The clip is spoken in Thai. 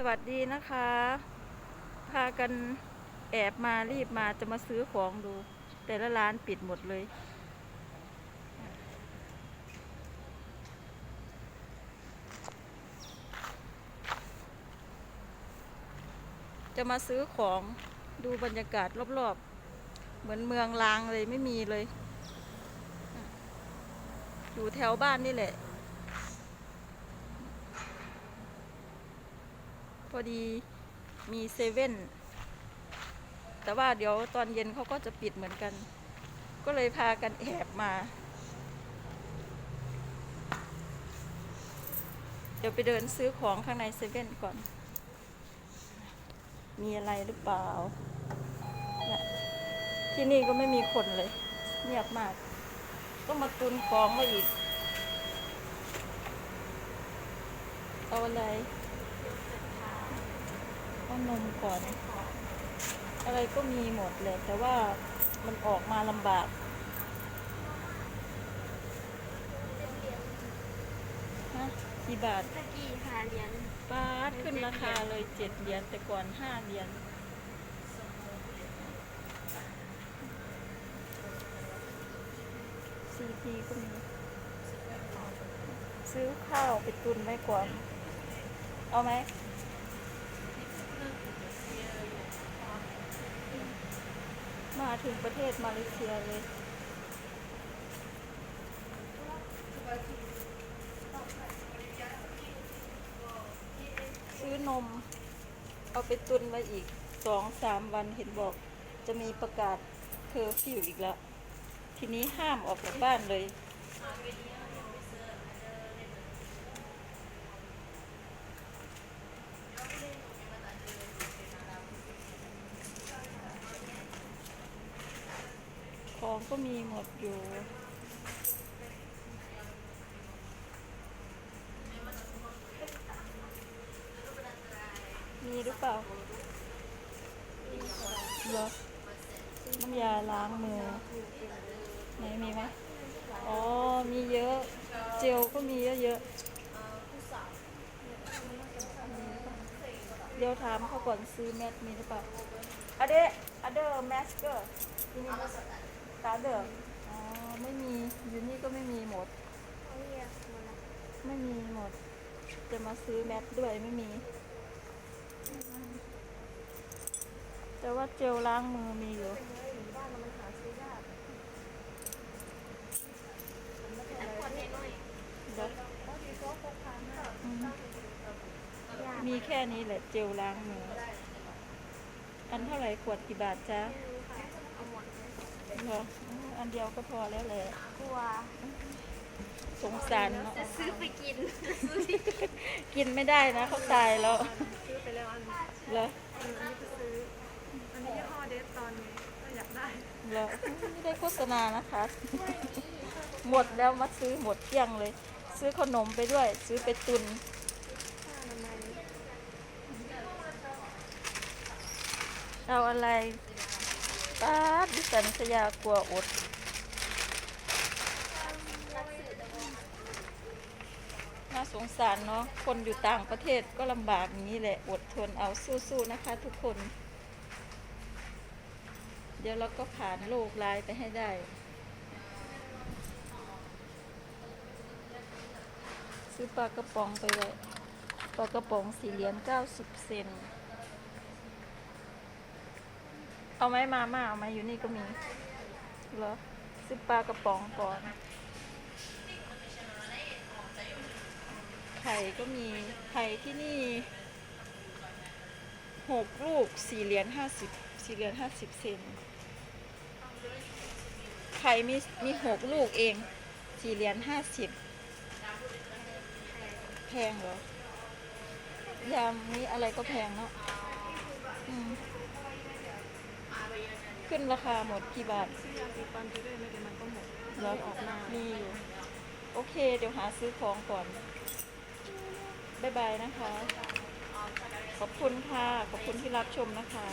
สวัสดีนะคะ พากันแอบมารีบมาจะมาซื้อของดู แต่ละร้านปิดหมดเลย จะมาซื้อของดูบรรยากาศรอบๆ เหมือนเมืองลางเลยไม่มีเลย อยู่แถวบ้านนี่แหละ อดีมีเซเว่นแต่ว่าเดี๋ยวตอนเย็นเขาก็จะปิดเหมือนกัน ก็เลยพากันแอบมา เดี๋ยวไปเดินซื้อของข้างในเซเว่นก่อน มีอะไรหรือเปล่า ที่นี่ก็ไม่มีคนเลย เงียบมาก ต้องมาตุนของไว้อีก เอาอะไร เอานมก่อน อะไรก็มีหมดเลย แต่ว่ามันออกมาลำบากฮะกี่บาทตะกี้หาเหรียญบาทขึ้นราคาเลยเจ็ดเหรียญแต่ก่อนห้าเหรียญซีพีก็มี ซื้อข้าวไปตุนไว้ก่อน เอาไหม มา ถึงประเทศมาเลเซียเลยซื้อนม เอาไปตุนไว้อีกสองสามวันเห็นบอก จะมีประกาศเคอร์ฟิวอีกแล้ว ทีนี้ห้ามออกจากบ้านเลย องก็มีหมดอยู่มีหรือเปล่าเหรอน้ำยาล้างมือไหนมีไหมอ๋อ มีเยอะ เจลก็มีเยอะๆเดี๋ยวถามเขาก่อนซื้อแมสมีหรือเปล่าอเดะอเดอร์แมสเกอร์นี่ ตาเดอร์อ๋อ ไม่มีอยู่นี่ก็ไม่มีหมดเขาเรียกมันอะไม่มีหมด จะมาซื้อแมสด้วยไม่มี แต่ว่าเจลล้างมือมีอยู่ เป็นเนื้ออยู่บ้านเรามันหาซื้อยากแต่ขวดน้อยเดี๋ยวๆก็ดีก็พกพามาอืมยากมีแค่นี้แหละเจลล้างมือ อันเท่าไหร่ขวดกี่บาทจ๊ะ ไม่รู้า เลยเหรออืมอันเดียวก็พอแล้วแหละกลัวสงสารเนาะจะซื้อไปกินซื้อดิกินไม่ได้นะเขาตายแล้วซื้อไปแล้วอันเหรออันนี้จะซื้ออันนี้ยี่ห้อเดสตอนนี้ก็อยากได้เหรอไม่ได้โฆษณานะคะ หมดแล้วมาซื้อหมดเกลี้ยงเลย ซื้อขนมไปด้วย ซื้อไปตุนผ้าอนามัยเอาอะไร ป้าดิสันสยากลัวอดน่าสงสารเนาะคนอยู่ต่างประเทศก็ลำบากนี้แหละ อดทนเอาสู้ๆนะคะทุกคน เดี๋ยวเราก็ผ่านโลกร้ายไปให้ได้ซื้อปลากระป๋องไปไว้ปลากระป๋องสี่เหรียญเก้าสิบเซน เอาไหมมาม่าเอาไหมอยู่นี่ก็มีเหรอซื้อปลากระป๋องก่อน ไข่ก็มี ไข่ที่นี่หกลูกสี่เหรียญห้าสิบสี่เหรียญห้าสิบเซนไข่มีมีหกลูกเองสี่เหรียญห้าสิบแพงเหรอยามนี้อะไรก็แพงเนาะอืม ขึ้นราคาหมดกี่บาทซื้อยาสีฟันไปด้วยไม่เดี๋ยวมันก็หมดเหรอออกมามีอยู่โอเค เดี๋ยวหาซื้อของก่อนบ๊ายบายนะคะ ขอบคุณค่ะ ขอบคุณที่รับชมนะคะ